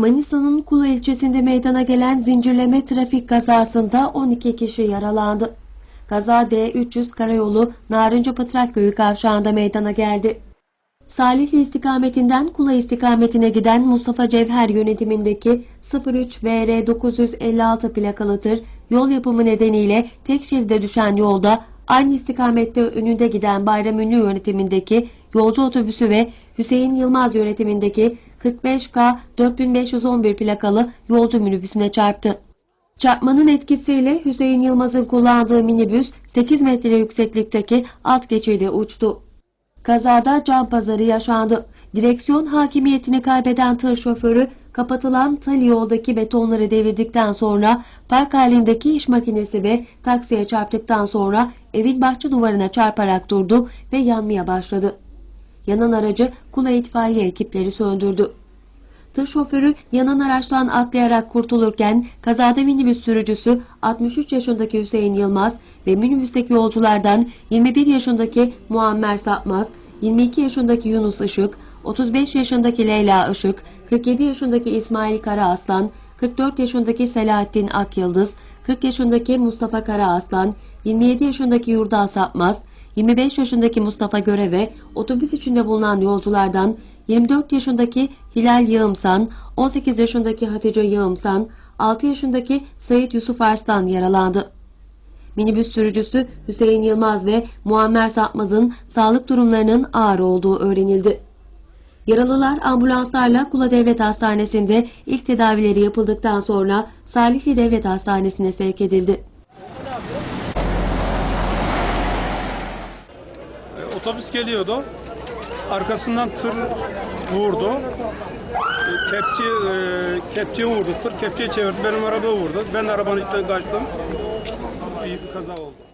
Manisa'nın Kulu ilçesinde meydana gelen zincirleme trafik kazasında 12 kişi yaralandı. Kaza D300 karayolu Narınca Patrak kavşağında meydana geldi. Salihli istikametinden Kula istikametine giden Mustafa Cevher yönetimindeki 03 VR 956 plakalı tır yol yapımı nedeniyle tek şeride düşen yolda aynı istikamette önünde giden Bayram Ünlü yönetimindeki yolcu otobüsü ve Hüseyin Yılmaz yönetimindeki 45K 4511 plakalı yolcu minibüsüne çarptı. Çarpmanın etkisiyle Hüseyin Yılmaz'ın kullandığı minibüs 8 metre yükseklikteki alt geçide uçtu. Kazada can pazarı yaşandı. Direksiyon hakimiyetini kaybeden tır şoförü kapatılan tali yoldaki betonları devirdikten sonra park halindeki iş makinesi ve taksiye çarptıktan sonra evin bahçe duvarına çarparak durdu ve yanmaya başladı. Yanan aracı Kula itfaiye ekipleri söndürdü. Tır şoförü yanan araçtan atlayarak kurtulurken kazada minibüs sürücüsü 63 yaşındaki Hüseyin Yılmaz ve minibüsteki yolculardan 21 yaşındaki Muammer Sapmaz, 22 yaşındaki Yunus Işık, 35 yaşındaki Leyla Işık, 47 yaşındaki İsmail Karaaslan, 44 yaşındaki Selahattin Akyıldız, 40 yaşındaki Mustafa Karaaslan, 27 yaşındaki Yurdal Sapmaz, 25 yaşındaki Mustafa Göre ve otobüs içinde bulunan yolculardan 24 yaşındaki Hilal Yığımsan, 18 yaşındaki Hatice Yığımsan, 6 yaşındaki Sayit Yusuf Arslan yaralandı. Minibüs sürücüsü Hüseyin Yılmaz ve Muammer Sapmaz'ın sağlık durumlarının ağır olduğu öğrenildi. Yaralılar ambulanslarla Kula Devlet Hastanesi'nde ilk tedavileri yapıldıktan sonra Salihli Devlet Hastanesi'ne sevk edildi. Otobüs geliyordu. Arkasından tır vurdu. E, Kepçe, e, kepçeye vurdu tır. Kepçeyi çevirdi. Benim araba vurdu. Ben arabanın içinden kaçtım. Bir kaza oldu.